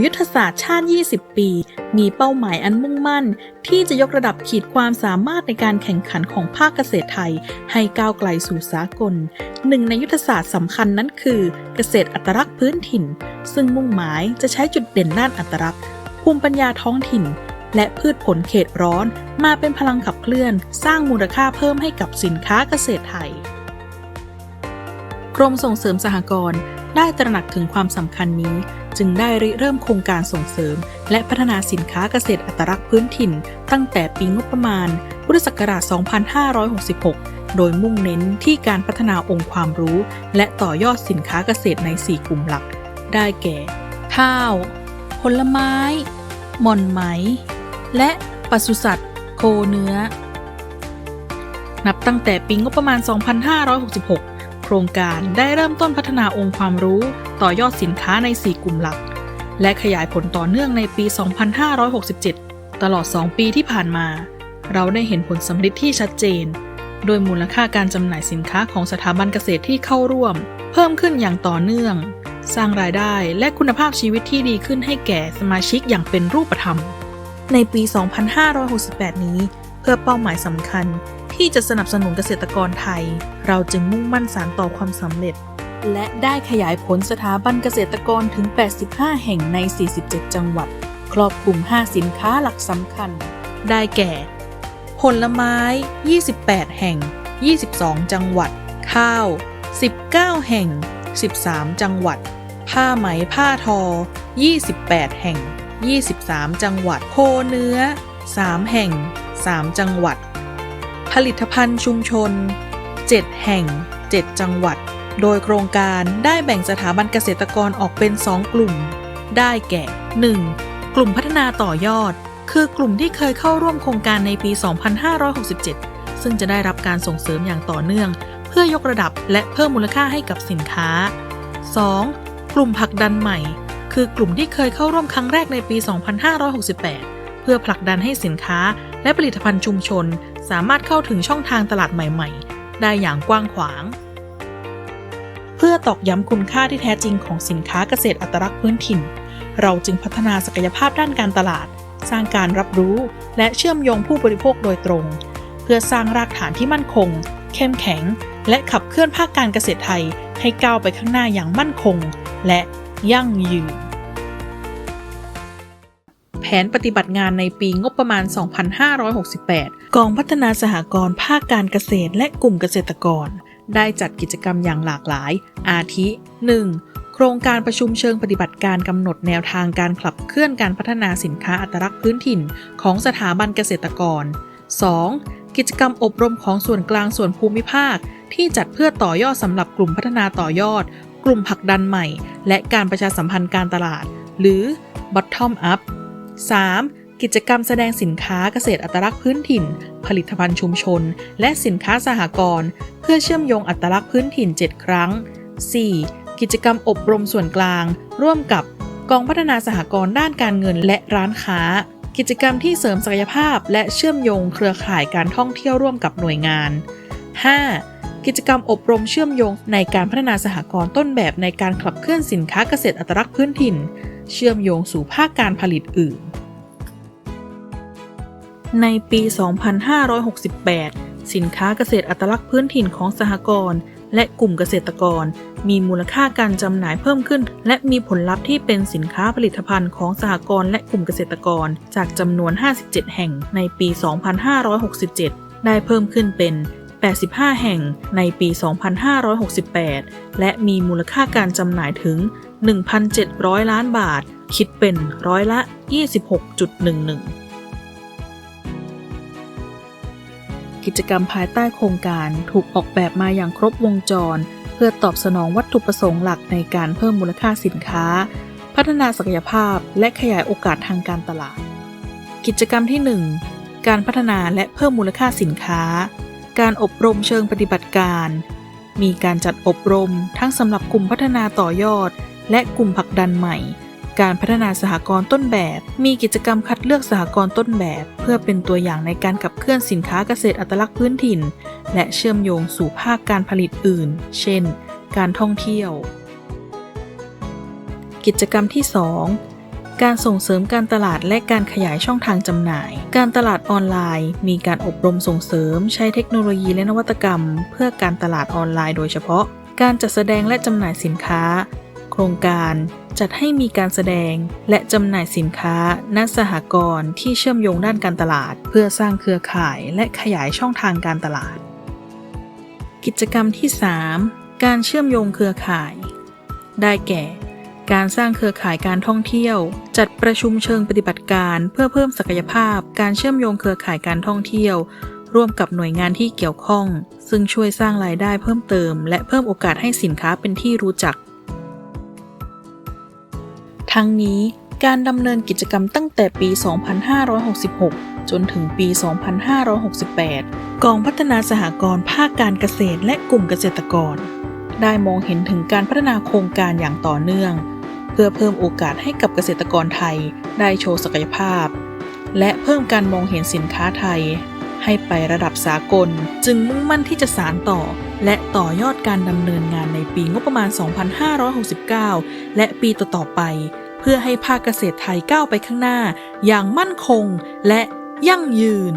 ยุทธศาสตร์ชาติ 20 ปี มีเป้าหมายอันมุ่งมั่น ที่จะยกระดับขีดความสามารถในการแข่งขันของภาคเกษตรไทย ให้ก้าวไกลสู่สากล หนึ่งในยุทธศาสตร์สำคัญนั้นคือ เกษตรอัตลักษณ์พื้นถิ่น ซึ่งมุ่งหมายจะใช้จุดเด่นด้านอัตลักษณ์ ภูมิปัญญาท้องถิ่น และพืชผลเขตร้อน มาเป็นพลังขับเคลื่อน สร้างมูลค่าเพิ่มให้กับสินค้าเกษตรไทย กรมส่งเสริมสหกรณ์ได้ตระหนักถึงความสำคัญนี้ จึงได้ริเริ่มโครงการส่งเสริม และพัฒนาสินค้าเกษตรอัตลักษณ์พื้นถิ่น ตั้งแต่ปีงบประมาณ พุทธศักราช 2566 โดยมุ่งเน้นที่การพัฒนาองค์ความรู้ และต่อยอดสินค้าเกษตรใน 4 กลุ่มหลัก ได้แก่ ข้าว ผลไม้ หม่อนไหม และปศุสัตว์ โคเนื้อ นับตั้งแต่ปีงบประมาณ 2566 โครงการได้เริ่มต้นพัฒนาองค์ความรู้ ต่อยอดสินค้าใน 4 กลุ่มหลัก และขยายผลต่อเนื่องในปี 2567 ตลอด 2 ปีที่ผ่านมา เราได้เห็นผลสำลิดที่ชัดเจน โดยมูลค่าการจำหน่ายสินค้าของสถาบันเกษตรที่เข้าร่วม เพิ่มขึ้นอย่างต่อเนื่อง สร้างรายได้และคุณภาพชีวิตที่ดีขึ้นให้แก่สมาชิกอย่างเป็นรูปธรรม ในปี 2568 นี้ เพื่อเป้าหมายสำคัญ ที่จะสนับสนุนเกษตรกรไทย เราจึงมุ่งมั่นสานต่อความสำเร็จ และได้ขยายผลสถาบันเกษตรกรถึง 85 แห่งใน 47 จังหวัด ครอบคลุม 5 สินค้าหลักสำคัญ ได้แก่ ผลไม้ 28 แห่ง 22 จังหวัด ข้าว 19 แห่ง 13 จังหวัด ผ้าไหมผ้าทอ 28 แห่ง 23 จังหวัด โคเนื้อ 3 แห่ง 3 จังหวัด ผลิตภัณฑ์ชุมชน 7 แห่ง 7 จังหวัด โดยโครงการได้แบ่งสถาบันเกษตรกรออกเป็น 2 กลุ่ม ได้แก่ 1. กลุ่มพัฒนาต่อยอด คือกลุ่มที่เคยเข้าร่วมโครงการในปี 2567 ซึ่งจะได้รับการส่งเสริมอย่างต่อเนื่อง เพื่อยกระดับและเพิ่มมูลค่าให้กับสินค้า 2. กลุ่มผลักดันใหม่ คือกลุ่มที่เคยเข้าร่วมครั้งแรกในปี 2568 เพื่อผลักดันให้สินค้าและผลิตภัณฑ์ชุมชน สามารถเข้าถึงช่องทางตลาดใหม่ ๆ ได้อย่างกว้างขวาง เพื่อตอกย้ำคุณค่าที่แท้จริงของสินค้าเกษตรอัตลักษณ์พื้นถิ่น เราจึงพัฒนาศักยภาพด้านการตลาด สร้างการรับรู้ และเชื่อมโยงผู้บริโภคโดยตรง เพื่อสร้างรากฐานที่มั่นคง เข้มแข็ง และขับเคลื่อนภาคการเกษตรไทยให้ก้าวไปข้างหน้าอย่างมั่นคง และยั่งยืน นปฏิบัติงานในปีงบประมาณ 2568 กองพัฒนาสหกรณ์ภาคการเกษตรและกลุ่มเกษตรกร ได้จัดกิจกรรมอย่างหลากหลาย อาทิ 1. โครงการประชุมเชิงปฏิบัติการกำหนดแนวทางการขับเคลื่อนการพัฒนาสินค้าอัตลักษณ์พื้นถิ่น ของสถาบันเกษตรกร 2. กิจกรรมอบรมของส่วนกลางส่วนภูมิภาค ที่จัดเพื่อต่อยอดสำหรับกลุ่มพัฒนาต่อยอด กลุ่มผลักดันใหม่ และการประชาสัมพันธ์การตลาด หรือ bottom up 3. กิจกรรมแสดงสินค้าเกษตรอัตลักษณ์พื้นถิ่น ผลิตภัณฑ์ชุมชน และสินค้าสหกรณ์เพื่อเชื่อมโยงอัตลักษณ์พื้นถิ่น 7 ครั้ง 4. กิจกรรมอบรมส่วนกลาง ร่วมกับกองพัฒนาสหกรณ์ด้านการเงินและร้านค้า กิจกรรมที่เสริมศักยภาพและเชื่อมโยงเครือข่ายการท่องเที่ยวร่วมกับหน่วยงาน 5. กิจกรรมอบรมเชื่อมโยงในการพัฒนาสหกรณ์ต้นแบบในการขับเคลื่อนสินค้าเกษตรอัตลักษณ์พื้นถิ่น เชื่อมโยงสู่ภาคการผลิตอื่น ในปี 2568 สินค้าเกษตรอัตลักษณ์พื้นถิ่นของสหกรณ์และกลุ่มเกษตรกร มีมูลค่าการจำหน่ายเพิ่มขึ้น และมีผลลัพธ์ที่เป็นสินค้าผลิตภัณฑ์ของสหกรณ์และกลุ่มเกษตรกร จากจำนวน 57 แห่งในปี 2567 ได้เพิ่มขึ้นเป็น 85 แห่งในปี 2568 และมีมูลค่าการจำหน่ายถึง 1,700 ล้านบาท คิดเป็นร้อยละ 26.11กิจกรรมภายใต้โครงการถูกออกแบบมาอย่างครบวงจร เพื่อตอบสนองวัตถุประสงค์หลักในการเพิ่มมูลค่าสินค้า พัฒนาศักยภาพและขยายโอกาสทางการตลาด กิจกรรมที่ 1 การพัฒนาและเพิ่มมูลค่าสินค้า การอบรมเชิงปฏิบัติการ มีการจัดอบรมทั้งสำหรับกลุ่มพัฒนาต่อยอด และกลุ่มผลักดันใหม่ การพัฒนาสหกรณ์ต้นแบบ มีกิจกรรมคัดเลือกสหกรณ์ต้นแบบ เพื่อเป็นตัวอย่างในการขับเคลื่อนสินค้าเกษตรอัตลักษณ์พื้นถิ่น และเชื่อมโยงสู่ภาคการผลิตอื่น เช่น การท่องเที่ยว กิจกรรมที่ 2 การส่งเสริมการตลาดและการขยายช่องทางจำหน่าย การตลาดออนไลน์ มีการอบรมส่งเสริม ใช้เทคโนโลยีและนวัตกรรม เพื่อการตลาดออนไลน์โดยเฉพาะ การจัดแสดงและจำหน่ายสินค้า โครงการจัดให้มีการแสดงและจำหน่ายสินค้าณสหกรณ์ที่เชื่อมโยงด้านการตลาด เพื่อสร้างเครือข่ายและขยายช่องทางการตลาด กิจกรรมที่ 3 การเชื่อมโยงเครือข่าย ได้แก่ การสร้างเครือข่ายการท่องเที่ยว จัดประชุมเชิงปฏิบัติการ เพื่อเพิ่มศักยภาพ การเชื่อมโยงเครือข่ายการท่องเที่ยว ร่วมกับหน่วยงานที่เกี่ยวข้อง ซึ่งช่วยสร้างรายได้เพิ่มเติม และเพิ่มโอกาสให้สินค้าเป็นที่รู้จัก ทั้งนี้การดำเนินกิจกรรมตั้งแต่ปี 2566 จนถึงปี 2568 กองพัฒนาสหกรณ์ภาคการเกษตรและกลุ่มเกษตรกร ได้มองเห็นถึงการพัฒนาโครงการอย่างต่อเนื่อง เพื่อเพิ่มโอกาสให้กับเกษตรกรไทยได้โชว์ศักยภาพ และเพิ่มการมองเห็นสินค้าไทย ให้ไประดับสากล จึงมุ่งมั่นที่จะสานต่อ และต่อยอดการดำเนินงานในปีงบประมาณ 2569 และปีต่อๆไป เพื่อให้ภาคเกษตรไทยก้าวไปข้างหน้า อย่างมั่นคงและยั่งยืน